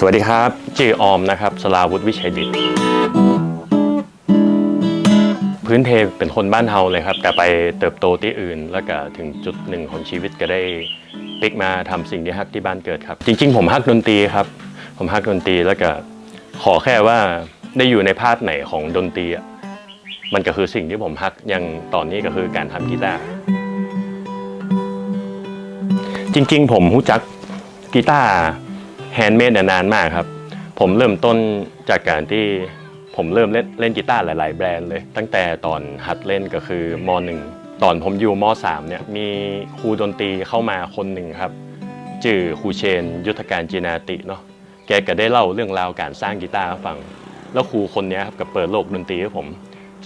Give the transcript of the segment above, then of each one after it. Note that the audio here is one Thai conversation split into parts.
สวัสดีครับชื่อออมนะครับสลาวุฒิวิชัยดิตพื้นเพเป็นคนบ้านเฮาเลยครับแต่ไปเติบโตที่อื่น แล้วก็ถึงจุดหนึ่งของชีวิตก็ได้ปิกมาทำสิ่งที่ฮักที่บ้านเกิดครับ จริง ๆ ผมฮักดนตรีครับ ผมฮักดนตรีแล้วก็ขอแค่ว่าได้อยู่ในพาร์ทไหนของดนตรีมันก็คือสิ่งที่ผมฮักอย่างตอนนี้ก็คือการทำกีตาร์จริง ๆ ผมรู้จักกีตาร์ แฮนด์เมดนานมากครับ ผมเริ่มต้นจากการที่ผมเริ่มเล่นเล่นกีตาร์หลาย ๆ แบรนด์เลย ตั้งแต่ตอนหัดเล่นก็คือม .1 ตอนผมอยู่ม .3 เนี่ยมีครูดนตรีเข้ามาคนหนึ่งครับชื่อครูเชน ยุทธการจีนาติเนาะแกก็ได้เล่าเรื่องราวการสร้างกีตาร์ให้ฟัง แล้วครูคนนี้ครับก็เปิดโลกดนตรีให้ผม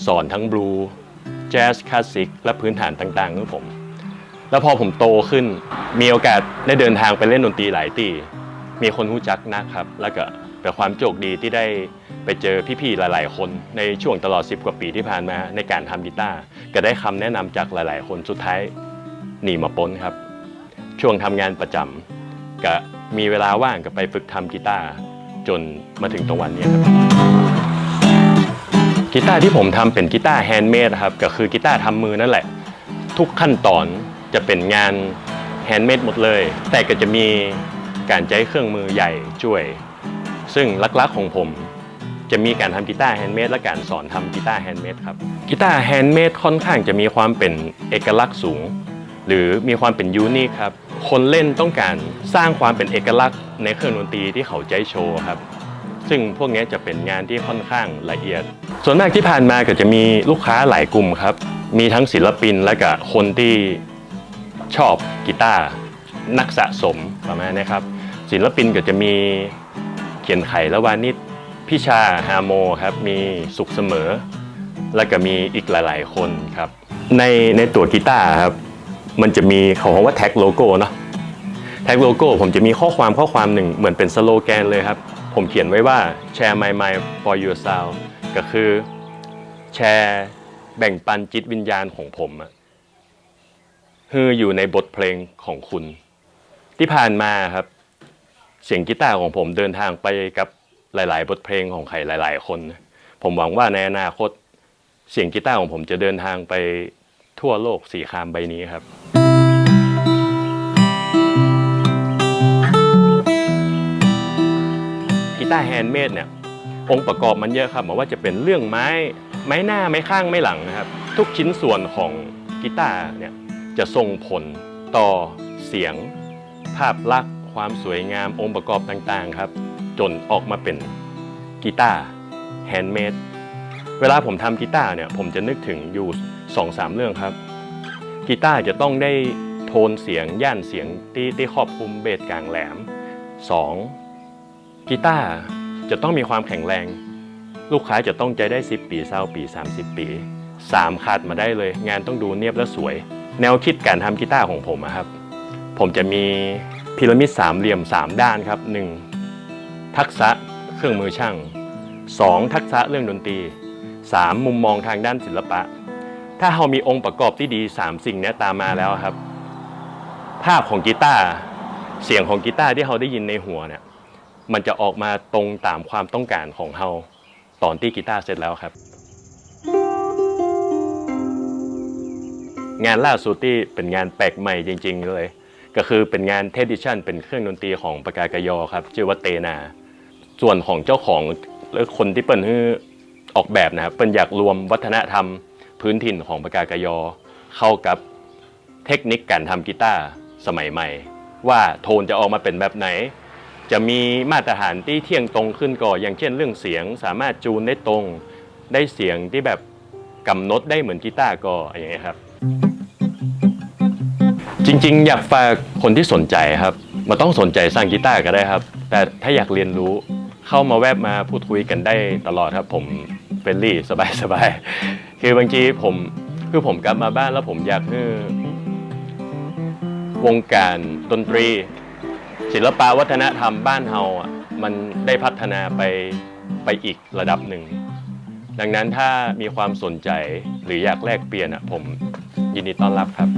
สอนทั้งบลูแจ๊สคลาสสิกและพื้นฐานต่างๆให้ผม แล้วพอผมโตขึ้นมีโอกาสได้เดินทางไปเล่นดนตรีหลายตี มีคนรู้จักนะครับ แล้วก็เป็นความโชคดีที่ได้ไปเจอพี่ๆหลาย ๆ คนในช่วงตลอด 10 กว่าปีที่ผ่านมาในการทำกีตาร์ก็ได้คำแนะนำจากหลาย ๆ คนสุดท้ายหนีมาปนครับ ช่วงทำงานประจำก็มีเวลาว่างก็ไปฝึกทำกีตาร์จนมาถึงตรงวันนี้ครับกีตาร์ที่ผมทำเป็นกีตาร์แฮนด์เมดครับก็คือกีตาร์ทำมือนั่นแหละ ทุกขั้นตอนจะเป็นงานแฮนด์เมดหมดเลย แต่ก็จะมี การใช้เครื่องมือใหญ่ช่วย ซึ่งลักๆของผม จะมีการทำกีตาร์แฮนด์เมดและการสอนทำกีตาร์แฮนด์เมดครับกีตาร์แฮนด์เมดค่อนข้างจะมีความเป็นเอกลักษณ์สูง หรือมีความเป็นยูนิคครับคนเล่นต้องการสร้างความเป็นเอกลักษณ์ในเครื่องดนตรีที่เขาใจโชว์ครับ ซึ่งพวกนี้จะเป็นงานที่ค่อนข้างละเอียด ส่วนมากที่ผ่านมาก็จะมีลูกค้าหลายกลุ่มครับ มีทั้งศิลปินและก็คนที่ชอบกีตาร์นักสะสมประมาณนี้ครับ ศิลปินก็จะมีเขียนไขและวานิชพิชาฮาโมครับมีสุขเสมอ แล้วก็มีอีกหลาย ๆ คนครับ ในในตัวกีตาร์ครับมันจะมีเขาเรียกว่าแท็กโลโก้เนาะแท็กโลโก้ผมจะมีข้อความข้อความหนึ่งเหมือนเป็นสโลแกนเลยครับ ผมเขียนไว้ว่า share my mind for your sound ก็คือแชร์แบ่งปันจิตวิญญาณของผมอะคืออยู่ในบทเพลงของคุณ ที่ผ่านมาครับ เสียงกีตาร์ของผมเดินทางไปกับหลาย ๆ บทเพลงของใครหลาย ๆ คน ผมหวังว่าในอนาคต เสียงกีตาร์ของผมจะเดินทางไปทั่วโลกสีคามใบนี้ครับกีตาร์แฮนด์เมดเนี่ยองค์ประกอบมันเยอะครับไมายว่าจะเป็นเรื่องไม้ไม้หน้าไม้ข้างไม้หลังนะครับ ทุกชิ้นส่วนของกีตาร์เนี่ยจะส่งผลต่อเสียง ภาพลักษณ์ ความสวยงามองค์ประกอบต่างๆครับ จนออกมาเป็นกีตาร์แฮนด์เมดเวลาผมทำกีตาร์เนี่ย ผมจะนึกถึงอยู่สองสามเรื่องครับกีตาร์จะต้องได้โทนเสียงย่านเสียงที่ที่ครอบคลุมเบสกลางแหลมสองกีตาร์จะต้องมีความแข็งแรง ลูกค้าจะต้องใจได้ 10 ปีเศร้าปี 30 ปี3ขาดมาได้เลย งานต้องดูเนียบและสวย แนวคิดการทำกีตาร์ของผมอะครับ ผมจะมี พีระมิดสามเหลี่ยม 3 ด้านครับ 1. ทักษะเครื่องมือช่าง 2. ทักษะเรื่องดนตรี 3. มุมมองทางด้านศิลปะ ถ้าเรามีองค์ประกอบที่ดี 3 สิ่งนี้ตามมาแล้วครับ ภาพของกีตาร์เสียงของกีตาร์ที่เราได้ยินในหัวเนี่ยมันจะออกมาตรงตามความต้องการของเราตอนที่กีตาร์เสร็จแล้วครับ งานล่าสุดที่เป็นงานแปลกใหม่จริง ๆ เลย ก็คือเป็นงานเทดิชันเป็นเครื่องดนตรีของปากากยอครับชื่อว่าเตนา ส่วนของเจ้าของหรือคนที่เปิ้ลออกแบบนะครับเปิ้ลอยากรวมวัฒนธรรมพื้นถิ่นของปากากยอ เข้ากับเทคนิคการทำกีตาร์สมัยใหม่ ว่าโทนจะออกมาเป็นแบบไหน จะมีมาตรฐานที่เที่ยงตรงขึ้นก่อนอย่างเช่นเรื่องเสียงสามารถจูนได้ตรงได้เสียงที่แบบกำหนดได้เหมือนกีตาร์ก็อย่างเงี้ยครับ ริง ๆ อยากฝากคนที่สนใจครับมาต้องสนใจสร้างกีตาร์ก็ได้ครับ แต่ถ้าอยากเรียนรู้เข้ามาแวบมาพูดคุยกันได้ตลอดครับ ผมเฟรนลี่สบายสบายๆคือบางทีผมคือผมกลับมาบ้านแล้วผมอยากให้วงการดนตรี ศิลปะวัฒนธรรมบ้านเฮาอะมันได้พัฒนาไปไปอีกระดับหนึ่ง ดังนั้นถ้ามีความสนใจหรืออยากแลกเปลี่ยนอะผมยินดีต้อนรับครับ